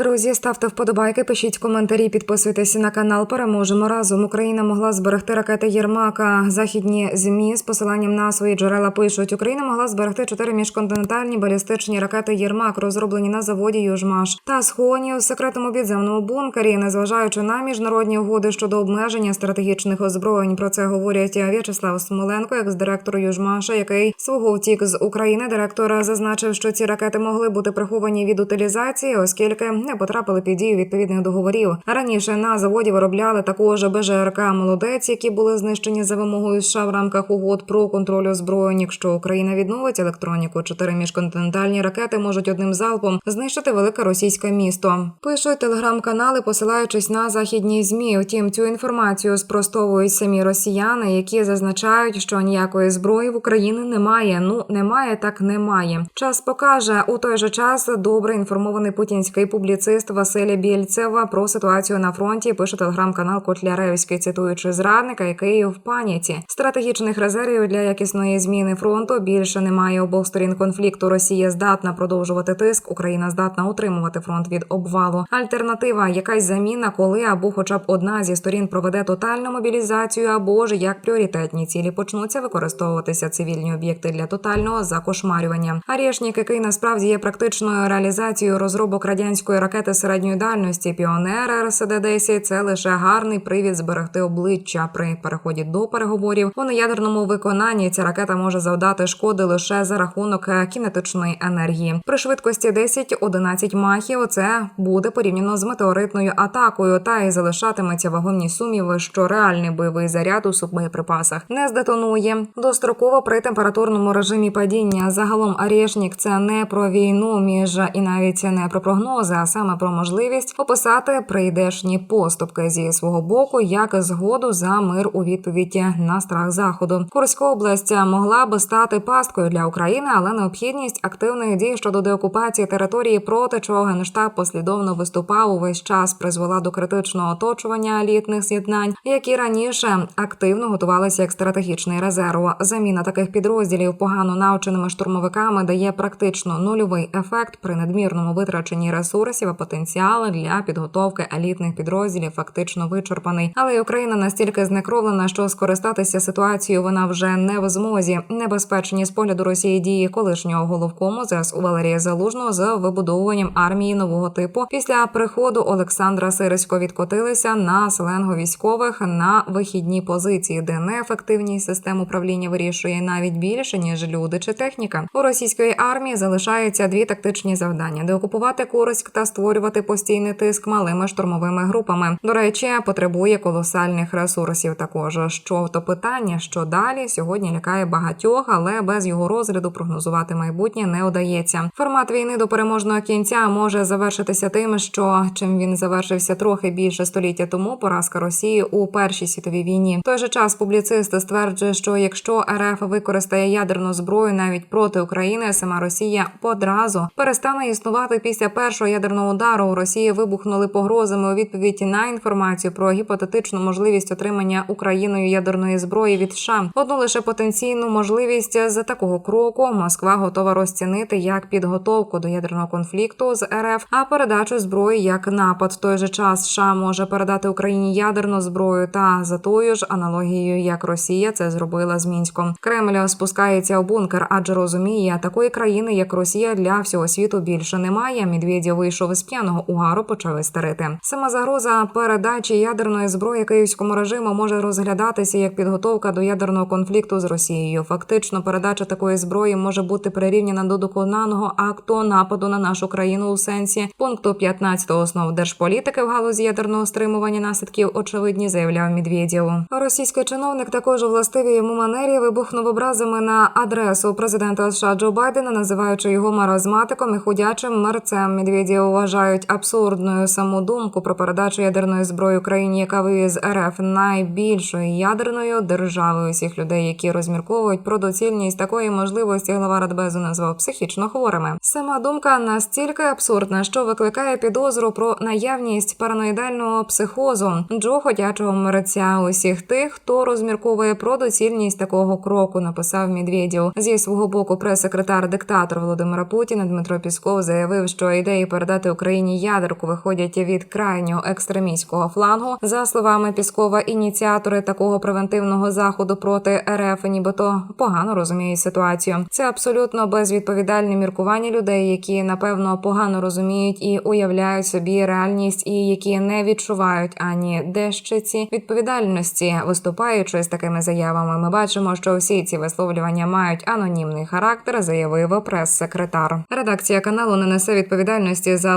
Друзі, ставте вподобайки, пишіть коментарі, підписуйтесь на канал. Переможемо разом. Україна могла зберегти ракети Єрмака. Західні змі з посиланням на свої джерела пишуть: Україна могла зберегти чотири міжконтинентальні балістичні ракети Єрмак, розроблені на заводі Южмаш та сховані у секретному підземному бункері, незважаючи на міжнародні угоди щодо обмеження стратегічних озброєнь. Про це говорять В'ячеслав Смоленко, екс-директор Южмаша, який свого втік з України. Директор зазначив, що ці ракети могли бути приховані від утилізації, оскільки не потрапили під дію відповідних договорів. Раніше на заводі виробляли також БЖРК Молодець, які були знищені за вимогою США в рамках угод про контроль озброєнь. Якщо Україна відновить електроніку, чотири міжконтинентальні ракети можуть одним залпом знищити велике російське місто. Пишуть телеграм-канали, посилаючись на західні змі. Втім, цю інформацію спростовують самі росіяни, які зазначають, що ніякої зброї в Україні немає. Ну немає, так немає. Час покаже у той же час добре інформований путінський публіцист Василь Бєльцева про ситуацію на фронті. Пише телеграм-канал Котляревський, цитуючи зрадника, який в паніці стратегічних резервів для якісної зміни фронту більше немає обох сторін конфлікту. Росія здатна продовжувати тиск. Україна здатна утримувати фронт від обвалу. Альтернатива, якась заміна, коли або, хоча б одна зі сторін проведе тотальну мобілізацію, або ж як пріоритетні цілі почнуться використовуватися цивільні об'єкти для тотального закошмарювання. Арішнік, який насправді є практичною реалізацією розробок радянської ракети середньої дальності Піонер РСД 10 це лише гарний привід зберегти обличчя при переході до переговорів. У неядерному виконанні ця ракета може завдати шкоди лише за рахунок кінетичної енергії. При швидкості 10-11 махів це буде порівняно з метеоритною атакою, та й залишатиметься вагомні сумніви, що реальний бойовий заряд у суббоєприпасах не здетонує достроково при температурному режимі падіння. Загалом Арєшнік це не про війну між і навіть не про прогнози, а саме про можливість описати прийдешні поступки зі свого боку як згоду за мир у відповіді на страх заходу. Курська область могла би стати пасткою для України, але необхідність активних дій щодо деокупації території, проти чого генштаб послідовно виступав увесь час, призвела до критичного оточування елітних з'єднань, які раніше активно готувалися як стратегічний резерв. Заміна таких підрозділів погано навченими штурмовиками дає практично нульовий ефект при надмірному витраченні ресурсів, а потенціал для підготовки елітних підрозділів фактично вичерпаний. Але й Україна настільки знекровлена, що скористатися ситуацією вона вже не в змозі. Небезпечні з погляду Росії дії колишнього головкому ЗСУ Валерія Залужного з вибудовуванням армії нового типу після приходу Олександра Сирисько відкотилися на сленгу військових на вихідні позиції, де неефективність систем управління вирішує навіть більше ніж люди чи техніка. У російської армії залишаються дві тактичні завдання: деокупувати Курськ та створювати постійний тиск малими штурмовими групами. До речі, потребує колосальних ресурсів. Також що то питання, що далі сьогодні лякає багатьох, але без його розгляду прогнозувати майбутнє не удається. Формат війни до переможного кінця може завершитися тим, що чим він завершився трохи більше століття тому. Поразка Росії у першій світовій війні. В той же час публіцист стверджує, що якщо РФ використає ядерну зброю навіть проти України, сама Росія одразу перестане існувати після першого ядерного удару. У Росії вибухнули погрозами у відповідь на інформацію про гіпотетичну можливість отримання Україною ядерної зброї від США. Одну лише потенційну можливість з такого кроку Москва готова розцінити як підготовку до ядерного конфлікту з РФ, а передачу зброї як напад. В той же час США може передати Україні ядерну зброю та за тою ж аналогією, як Росія це зробила з Мінськом. Кремль спускається у бункер, адже розуміє, такої країни, як Росія, для всього світу більше немає. Медведєв вийшов із п'яного угару, почав істерити. Сама загроза передачі ядерної зброї київському режиму може розглядатися як підготовка до ядерного конфлікту з Росією. Фактично, передача такої зброї може бути прирівняна до доконаного акту нападу на нашу країну у сенсі пункту 15 основ держполітики в галузі ядерного стримування наслідків. Очевидні заявляв Медведєв. Російський чиновник також у властивій йому манері вибухнув образами на адресу президента США Джо Байдена, називаючи його маразматиком і худячим мерцем. Медведєв вважають абсурдною саму думку про передачу ядерної зброї Україні, яка вивіз з РФ найбільшою ядерною державою усіх людей, які розмірковують про доцільність такої можливості. Глава Радбезу назвав психічно хворими. Сама думка настільки абсурдна, що викликає підозру про наявність параноїдального психозу Джо ходячого мерця усіх тих, хто розмірковує про доцільність такого кроку, написав Медведєв. Зі свого боку прес-секретар диктатор Володимира Путіна Дмитро Пісков заявив, що ідеї передати продати Україні ядерку виходять від крайнього екстремістського флангу. За словами Піскова, ініціатори такого превентивного заходу проти РФ нібито погано розуміють ситуацію. Це абсолютно безвідповідальне міркування людей, які напевно погано розуміють і уявляють собі реальність, і які не відчувають ані дещиці відповідальності. Виступаючи з такими заявами, ми бачимо, що всі ці висловлювання мають анонімний характер, заявив прес-секретар. Редакція каналу не несе відповідальності за